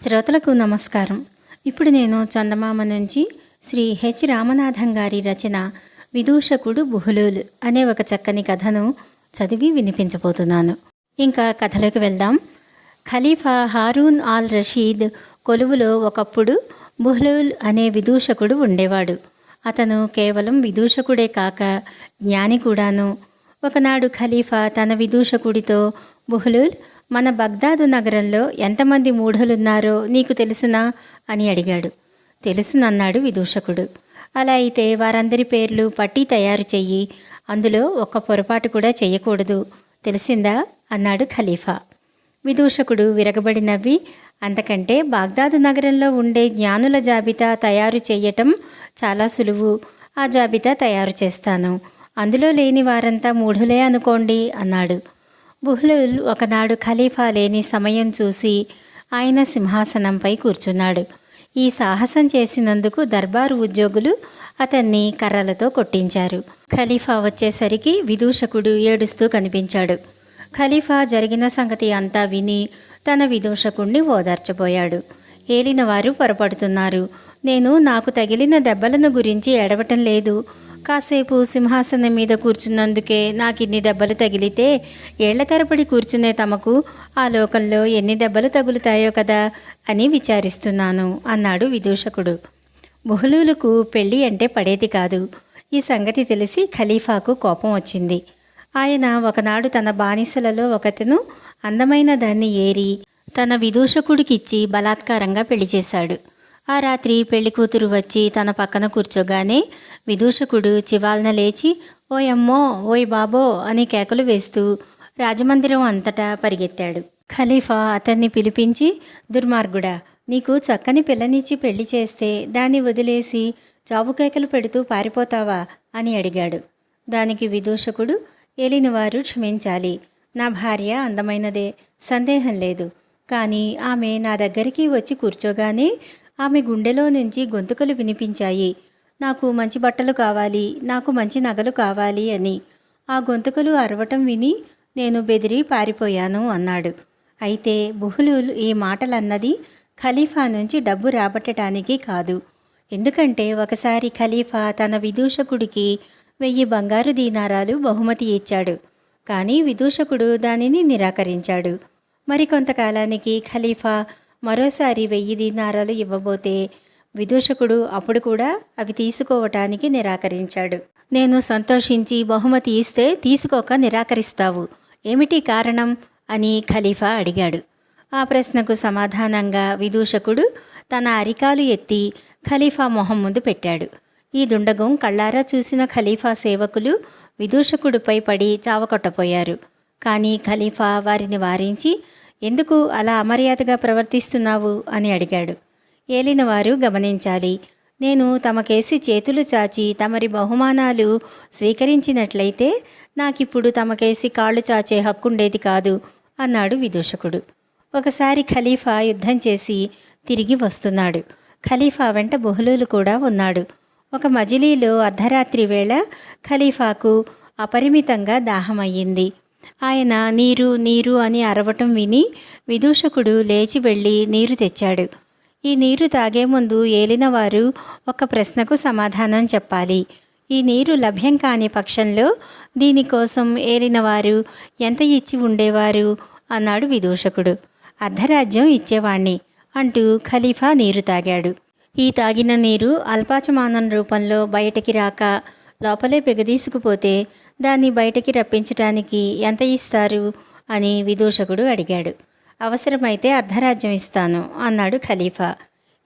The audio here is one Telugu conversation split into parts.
శ్రోతలకు నమస్కారం. ఇప్పుడు నేను చందమామ నుంచి శ్రీ హెచ్ రామనాథం గారి రచన విదూషకుడు బుహులూలు అనే ఒక చక్కని కథను చదివి వినిపించబోతున్నాను. ఇంకా కథలోకి వెళ్దాం. ఖలీఫా హారూన్ ఆల్ రషీద్ కొలువులో ఒకప్పుడు బుహ్లూల్ అనే విదూషకుడు ఉండేవాడు. అతను కేవలం విదూషకుడే కాక జ్ఞాని కూడాను. ఒకనాడు ఖలీఫా తన విదూషకుడితో బుహ్లూల్ మన బగ్దాదు నగరంలో ఎంతమంది మూఢులున్నారో నీకు తెలుసునా? అని అడిగాడు. తెలుసునన్నాడు విదూషకుడు. అలా అయితే వారందరి పేర్లు పట్టి తయారు చెయ్యి. అందులో ఒక్క పొరపాటు కూడా చేయకూడదు తెలిసిందా? అన్నాడు ఖలీఫా. విదూషకుడు విరగబడి నవ్వి అంతకంటే బాగ్దాదు నగరంలో ఉండే జ్ఞానుల జాబితా తయారు చేయటం చాలా సులువు. ఆ జాబితా తయారు చేస్తాను. అందులో లేని వారంతా మూఢులే అనుకోండి అన్నాడు. బుహ్లుల్ ఒకనాడు ఖలీఫా లేని సమయం చూసి ఆయన సింహాసనంపై కూర్చున్నాడు. ఈ సాహసం చేసినందుకు దర్బారు ఉద్యోగులు అతన్ని కర్రలతో కొట్టించారు. ఖలీఫా వచ్చేసరికి విదూషకుడు ఏడుస్తూ కనిపించాడు. ఖలీఫా జరిగిన సంగతి అంతా విని తన విదూషకుణ్ణి ఓదార్చబోయాడు. ఏలినవారు పొరపడుతున్నారు. నేను నాకు తగిలిన దెబ్బలను గురించి ఎడవటం లేదు. కాసేపు సింహాసనం మీద కూర్చున్నందుకే నాకు ఇన్ని దెబ్బలు తగిలితే ఏళ్ళ తరబడి కూర్చునే తమకు ఆ లోకంలో ఎన్ని దెబ్బలు తగులుతాయో కదా అని విచారిస్తున్నాను అన్నాడు విదూషకుడు. బుహులులకు పెళ్ళి అంటే పడేది కాదు. ఈ సంగతి తెలిసి ఖలీఫాకు కోపం వచ్చింది. ఆయన ఒకనాడు తన బానిసలలో ఒకతను అందమైన దాన్ని ఏరి తన విదూషకుడికిచ్చి బలాత్కారంగా పెళ్ళి చేశాడు. ఆ రాత్రి పెళ్ళి కూతురు వచ్చి తన పక్కన కూర్చోగానే విదూషకుడు చివాల్న లేచి ఓయమ్మో ఓయ్ బాబో అని కేకలు వేస్తూ రాజమందిరం అంతటా పరిగెత్తాడు. ఖలీఫా అతన్ని పిలిపించి దుర్మార్గుడా నీకు చక్కని పిల్లనిచ్చి పెళ్ళి చేస్తే దాన్ని వదిలేసి చావుకేకలు పెడుతూ పారిపోతావా? అని అడిగాడు. దానికి విదూషకుడు ఏలినవారు క్షమించాలి. నా భార్య అందమైనదే సందేహం లేదు. కానీ ఆమె నా దగ్గరికి వచ్చి కూర్చోగానే ఆమె గుండెలో నుంచి గొంతుకలు వినిపించాయి. నాకు మంచి బట్టలు కావాలి నాకు మంచి నగలు కావాలి అని. ఆ గొంతుకలు అరవటం విని నేను బెదిరి పారిపోయాను అన్నాడు. అయితే బుహులుల్ ఈ మాటలన్నది ఖలీఫా నుంచి డబ్బు రాబట్టడానికి కాదు. ఎందుకంటే ఒకసారి ఖలీఫా తన విదూషకుడికి వెయ్యి బంగారు దీనారాలు బహుమతి ఇచ్చాడు. కానీ విదూషకుడు దానిని నిరాకరించాడు. మరికొంతకాలానికి ఖలీఫా మరోసారి వెయ్యి దీనారాలు ఇవ్వబోతే విదూషకుడు అప్పుడు కూడా అవి తీసుకోవటానికి నిరాకరించాడు. నేను సంతోషించి బహుమతి ఇస్తే తీసుకోక నిరాకరిస్తావు. ఏమిటి కారణం? అని ఖలీఫా అడిగాడు. ఆ ప్రశ్నకు సమాధానంగా విదూషకుడు తన అరికాలు ఎత్తి ఖలీఫా మొహం ముందు పెట్టాడు. ఈ దుండగం కళ్ళారా చూసిన ఖలీఫా సేవకులు విదూషకుడిపై పడి చావకొట్టపోయారు. కానీ ఖలీఫా వారిని వారించి ఎందుకు అలా అమర్యాదగా ప్రవర్తిస్తున్నావు? అని అడిగాడు. ఏలినవారు గమనించాలి. నేను తమకేసి చేతులు చాచి తమరి బహుమానాలు స్వీకరించినట్లయితే నాకిప్పుడు తమకేసి కాళ్ళు చాచే హక్కుండేది కాదు అన్నాడు విదూషకుడు. ఒకసారి ఖలీఫా యుద్ధం చేసి తిరిగి వస్తున్నాడు. ఖలీఫా వెంట బుహలూలు కూడా ఉన్నాడు. ఒక మజిలీలో అర్ధరాత్రి వేళ ఖలీఫాకు అపరిమితంగా దాహమయ్యింది. ఆయన నీరు నీరు అని అరవటం విని విదూషకుడు లేచి వెళ్ళి నీరు తెచ్చాడు. ఈ నీరు తాగే ముందు ఏలినవారు ఒక ప్రశ్నకు సమాధానం చెప్పాలి. ఈ నీరు లభ్యం కాని పక్షంలో దీనికోసం ఏలినవారు ఎంత ఇచ్చి ఉండేవారు? అన్నాడు విదూషకుడు. అర్ధరాజ్యం ఇచ్చేవాణ్ణి అంటూ ఖలీఫా నీరు తాగాడు. ఈ తాగిన నీరు అల్పాచమానం రూపంలో బయటికి రాక లోపలే పెగదీసుకుపోతే దాన్ని బయటకి రప్పించటానికి ఎంత ఇస్తారు? అని విదూషకుడు అడిగాడు. అవసరమైతే అర్ధరాజ్యం ఇస్తాను అన్నాడు ఖలీఫా.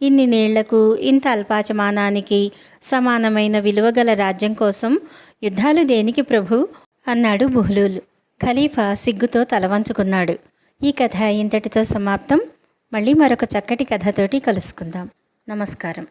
ఇన్ని నీళ్ళకు ఇంత అల్పాచమానానికి సమానమైన విలువగల రాజ్యం కోసం యుద్ధాలు దేనికి ప్రభు? అన్నాడు బుహ్లూల్. ఖలీఫా సిగ్గుతో తలవంచుకున్నాడు ఈ కథ ఇంతటితో సమాప్తం. మళ్ళీ మరొక చక్కటి కథతోటి కలుసుకుందాం. నమస్కారం.